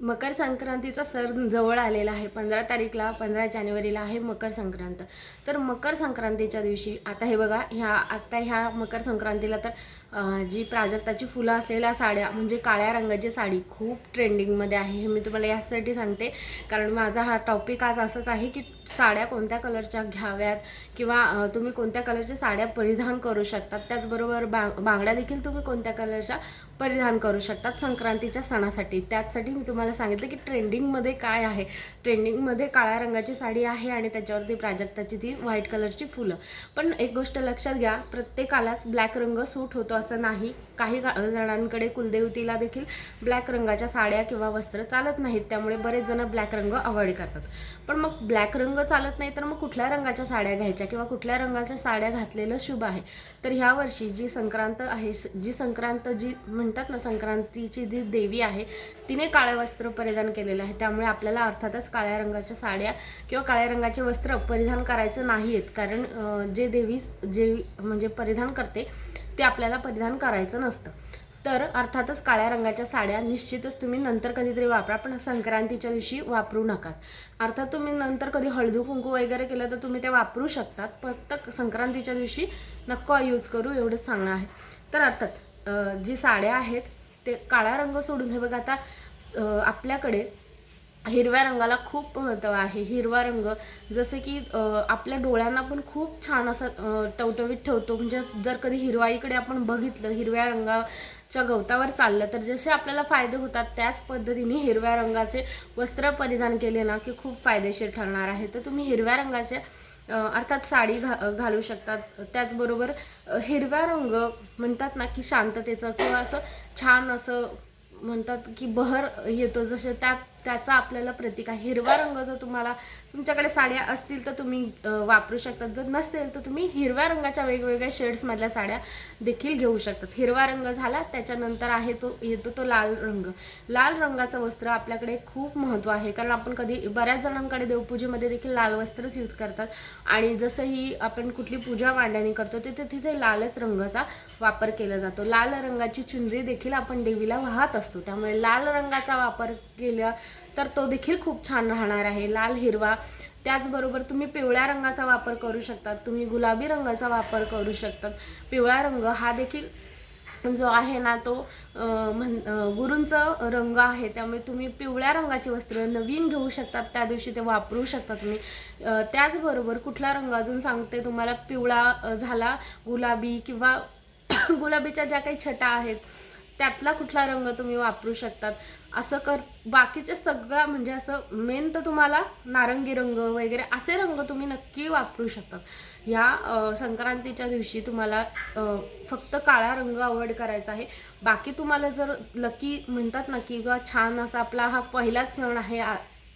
मकर संक्रांतीचा सण जवळ आलेला आहे. पंधरा तारीखला पंधरा जानेवारीला आहे मकर संक्रांत. तर मकर संक्रांतीच्या दिवशी आता हे बघा ह्या आता ह्या मकर संक्रांतीला तर जी प्राजक्ताची फुलं असलेल्या साड्या म्हणजे काळ्या रंगाची साडी खूप ट्रेंडिंगमध्ये आहे हे मी तुम्हाला यासाठी सांगते. कारण माझा हा टॉपिक आज असंच आहे की साड्या कोणत्या कलरच्या घ्याव्यात किंवा तुम्ही कोणत्या कलरच्या साड्या परिधान करू शकतात. त्याचबरोबर बा बांगड्या देखील तुम्ही कोणत्या कलरच्या परिधान करू शकतात संक्रांतीच्या सणासाठी. त्याचसाठी मी तुम्हाला सांगितलं की ट्रेंडिंगमध्ये काय आहे? ट्रेंडिंगमध्ये काळ्या रंगाची साडी आहे आणि त्याच्यावरती प्राजक्ताची ती व्हाईट कलरची फुलं. पण एक गोष्ट लक्षात घ्या प्रत्येकालाच ब्लॅक रंग सूट होतो असं नाही. काही जणांकडे कुलदेवतीला देखील ब्लॅक रंगाच्या साड्या किंवा वस्त्र चालत नाहीत. त्यामुळे बरेच जण ब्लॅक रंग अवॉइड करतात. पण मग ब्लॅक रंग चालत नाही तर मग कुठल्या रंगाच्या साड्या घ्यायच्या किंवा कुठल्या रंगाच्या साड्या घातलेलं शुभ आहे? तर ह्या वर्षी जी संक्रांत आहे जी संक्रांत जी म्हणतात ना संक्रांतीची जी देवी आहे तिने काळं वस्त्र परिधान केलेलं आहे. त्यामुळे आपल्याला अर्थातच काळ्या रंगाच्या साड्या किंवा काळ्या रंगाचे वस्त्र परिधान करायचं नाही आहेत कारण जे देवी जे म्हणजे परिधान करते ते आपल्याला परिधान करायचं नसतं. तर अर्थातच काळ्या रंगाच्या साड्या निश्चितच तुम्ही नंतर कधीतरी वापरा पण संक्रांतीच्या दिवशी वापरू नका. अर्थात तुम्ही नंतर कधी हळदू कुंकू वगैरे केलं तर तुम्ही ते वापरू शकतात फक्त संक्रांतीच्या दिवशी नको यूज करू एवढंच सांगणं आहे. तर अर्थात जी साड्या आहेत ते काळा रंग सोडून हे बघा आता स- आपल्याकडे हिरव्या रंगाला खूप महत्त्व आहे. हिरवा रंग जसं की आपल्या डोळ्यांना पण खूप छान असं टवटवीत ठेवतो. म्हणजे जर कधी हिरवाईकडे आपण बघितलं हिरव्या रंगाच्या गवतावर चाललं तर जसे आपल्याला फायदे होतात त्याच पद्धतीने हिरव्या रंगाचे वस्त्र परिधान केले ना की खूप फायदेशीर ठरणार आहे. तर तुम्ही हिरव्या रंगाचे अर्थात साडी घा घालू शकतात. त्याचबरोबर हिरव्या रंग म्हणतात ना की शांततेचं किंवा असं छान असं म्हणतात की बहर येतो. जसे त्यात त्याचा आपल्याला प्रतीक आहे. हिरवा रंग जर तुम्हाला तुमच्याकडे साड्या असतील तर तुम्ही वापरू शकतात. जर नसतील तर तुम्ही हिरव्या रंगाच्या वेगवेगळ्या शेड्समधल्या साड्या देखील घेऊ शकतात. हिरवा रंग झाला त्याच्यानंतर आहे तो येतो तो लाल रंग. लाल रंगाचं वस्त्र आपल्याकडे खूप महत्त्व आहे. कारण आपण कधी बऱ्याच जणांकडे देवपूजेमध्ये देखील लाल वस्त्रच यूज करतात. आणि जसंही आपण कुठली पूजा मांडणी करतो तिथे तिथे लालच रंगाचा वापर केला जातो. लाल रंगाची चुनरी देखील आपण देवीला वाहत असतो. त्यामुळे लाल रंगाचा वापर केला तर तो देखील खूप छान राहणार आहे लाल हिरवा. त्याचबरोबर तुम्ही पिवळ्या रंगाचा वापर करू शकतात तुम्ही गुलाबी रंगाचा वापर करू शकतात पिवळा रंग हा देखील जो आहे ना तो म्हण गुरूंचं रंग आहे. त्यामुळे तुम्ही पिवळ्या रंगाचे वस्त्र नवीन घेऊ शकतात त्या दिवशी ते वापरू शकता तुम्ही. त्याचबरोबर कुठला रंग अजून सांगते तुम्हाला पिवळा झाला गुलाबी किंवा गुलाबीच्या ज्या काही छटा आहेत त्यातला कुठला रंग तुम्ही वापरू शकतात. असं कर बाकीचे सगळं म्हणजे असं मेन तर तुम्हाला नारंगी रंग वगैरे असे रंग तुम्ही नक्की वापरू शकता. ह्या संक्रांतीच्या दिवशी तुम्हाला फक्त काळा रंग अवॉइड करायचा आहे. बाकी तुम्हाला जर लकी म्हणतात ना की किंवा छान असा आपला हा पहिलाच सण आहे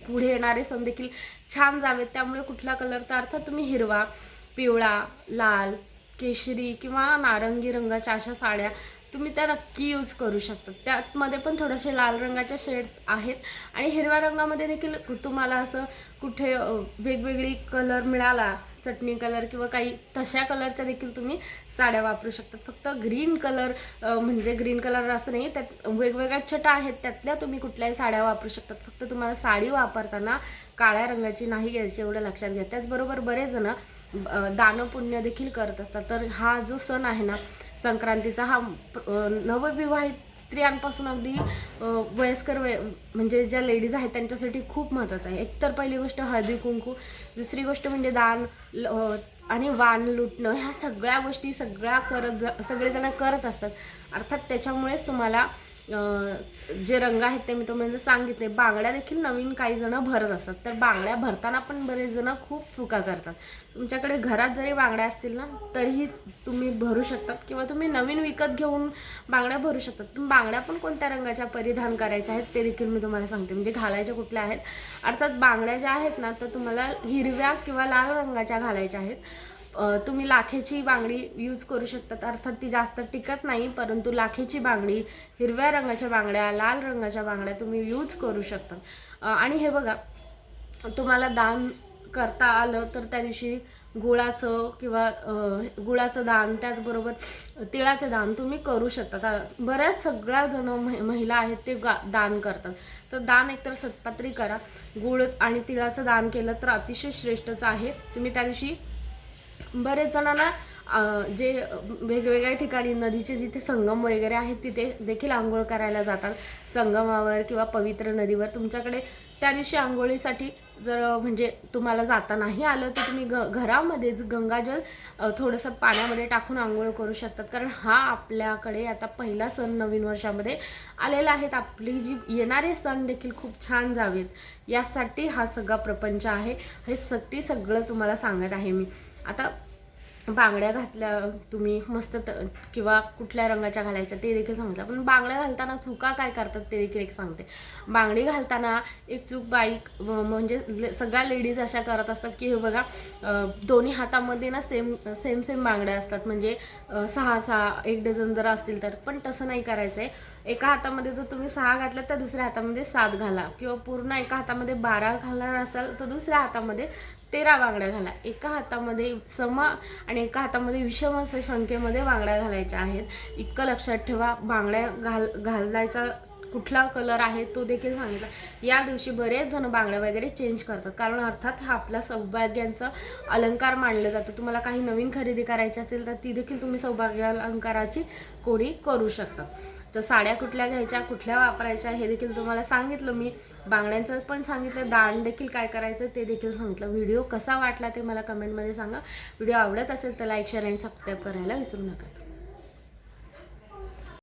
पुढे येणारे सण देखील छान जावेत. त्यामुळे कुठला कलर तर अर्थात तुम्ही हिरवा पिवळा लाल केशरी किंवा नारंगी रंगाच्या अशा साड्या तुम्ही त्या नक्की यूज करू शकता. त्यामध्ये पण थोडेसे लाल रंगाच्या शेड्स आहेत. आणि हिरव्या रंगामध्ये देखील तुम्हाला असं कुठे वेगवेगळी कलर मिळाला चटणी कलर किंवा काही तशा कलरच्या देखील तुम्ही साड्या वापरू शकतात फक्त ग्रीन कलर म्हणजे ग्रीन कलर असं नाही त्यात वेगवेगळ्या छटा आहेत त्यातल्या तुम्ही कुठल्याही साड्या वापरू शकतात फक्त तुम्हाला साडी वापरताना काळ्या रंगाची नाही घ्यायची एवढं लक्षात घ्या. त्याचबरोबर बरेच जण दानपुण्य देखील करत असतात. तर हा जो सण आहे ना संक्रांतीचा हा नवविवाहित स्त्रियांपासून अगदी वयस्कर वय म्हणजे ज्या लेडीज आहेत त्यांच्यासाठी खूप महत्त्वाचं आहे. एकतर पहिली गोष्ट हळदी कुंकू दुसरी गोष्ट म्हणजे दान ल- आणि वाण लुटणं ह्या सगळ्या गोष्टी सगळ्या करत सगळेजण करत असतात. अर्थात त्याच्यामुळेच तुम्हाला जे रंग आहेत ते मी तुम्हाला सांगितले. बांगड्या देखील नवीन काही जण भरत असतात. तर बांगड्या भरताना पण बरेच जण खूप चुका करतात. तुमच्याकडे घरात जरी बांगड्या असतील ना तरीही तुम्ही भरू शकतात किंवा तुम्ही नवीन विकत घेऊन बांगड्या भरू शकतात. पण बांगड्या पण कोणत्या रंगाच्या परिधान करायच्या आहेत ते देखील मी तुम्हाला सांगते. म्हणजे घालायच्या कुठल्या आहेत? अर्थात बांगड्या ज्या आहेत ना तर तुम्हाला हिरव्या किंवा लाल रंगाच्या घालायच्या आहेत. तुम्ही लाखेची बांगडी यूज करू शकतात. अर्थात ती जास्त टिकत नाही परंतु लाखेची बांगडी हिरव्या रंगाच्या बांगड्या लाल रंगाच्या बांगड्या तुम्ही यूज करू शकता. आणि हे बघा तुम्हाला दान करता आलं तर त्या दिवशी गुळाचं किंवा गुळाचं दान त्याचबरोबर तिळाचं दान तुम्ही करू शकता. बऱ्याच सगळ्या जण महि- महिला आहेत ते गा दान करतात. तर दान एकतर सतपात्री करा. गुळ आणि तिळाचं दान केलं तर अतिशय श्रेष्ठच आहे. तुम्ही त्या दिवशी बरेच जणांना जे वेगवेगळ्या ठिकाणी नदीचे जिथे संगम वगैरे आहेत तिथे देखील आंघोळ करायला जातात. संगमावर किंवा पवित्र नदीवर. तुमच्याकडे त्या दिवशी आंघोळीसाठी जर म्हणजे तुम्हाला जाता नाही आलं तर तुम्ही ग घरामध्येच गंगाजल थोडंसं पाण्यामध्ये टाकून आंघोळ करू शकतात. कारण हा आपल्याकडे आता पहिला सण नवीन वर्षामध्ये आलेला आहे. आपली जी येणारे सण देखील खूप छान जावेत. यासाठी हा सगळा प्रपंच आहे. हे सगळी सगळं तुम्हाला सांगत आहे मी. आता बांगड्या घातल्या तुम्ही मस्त त किंवा कुठल्या रंगाच्या घालायच्या ते देखील सांगितलं पण बांगड्या घालताना चुका काय करतात ते देखील एक सांगते. बांगडी घालताना एक चूक बाईक म्हणजे ले- सगळ्या लेडीज अशा करत असतात की हे बघा दोन्ही हातामध्ये ना सेम सेम सेम बांगड्या असतात. म्हणजे सहा सहा एक डझन जर असतील तर पण तसं नाही करायचं आहे एका हातामध्ये जर तुम्ही सहा घातलं तर दुसऱ्या हातामध्ये सात घाला. किंवा पूर्ण एका हातामध्ये बारा घालणार असाल तर दुसऱ्या हातामध्ये तेरा बांगड्या घाला. एका हातामध्ये सम आणि एका हातामध्ये विषम असे संख्येमध्ये बांगड्या घालायच्या आहेत. इतकं लक्षात ठेवा बांगड्या घाल घालायचा कुठला कलर आहे तो देखील सांगितला. या दिवशी बरेच जण बांगड्या वगैरे चेंज करतात. कारण अर्थात हा आपला सौभाग्यांचा अलंकार मानलं जातं. तुम्हाला काही नवीन खरेदी करायची असेल तर ती देखील तुम्ही सौभाग्य अलंकाराची कोडी करू शकता. तर साड्या कुठल्या घ्यायच्या कुठल्या वापरायच्या हे देखील तुम्हाला सांगितलं मी. बांगड्यांचं पण सांगितलं दान देखील काय करायचं ते देखील सांगितलं. व्हिडिओ कसा वाटला ते मला कमेंटमध्ये सांगा. व्हिडिओ आवडत असेल तर लाईक शेअर अँड सबस्क्राईब करायला विसरू नका.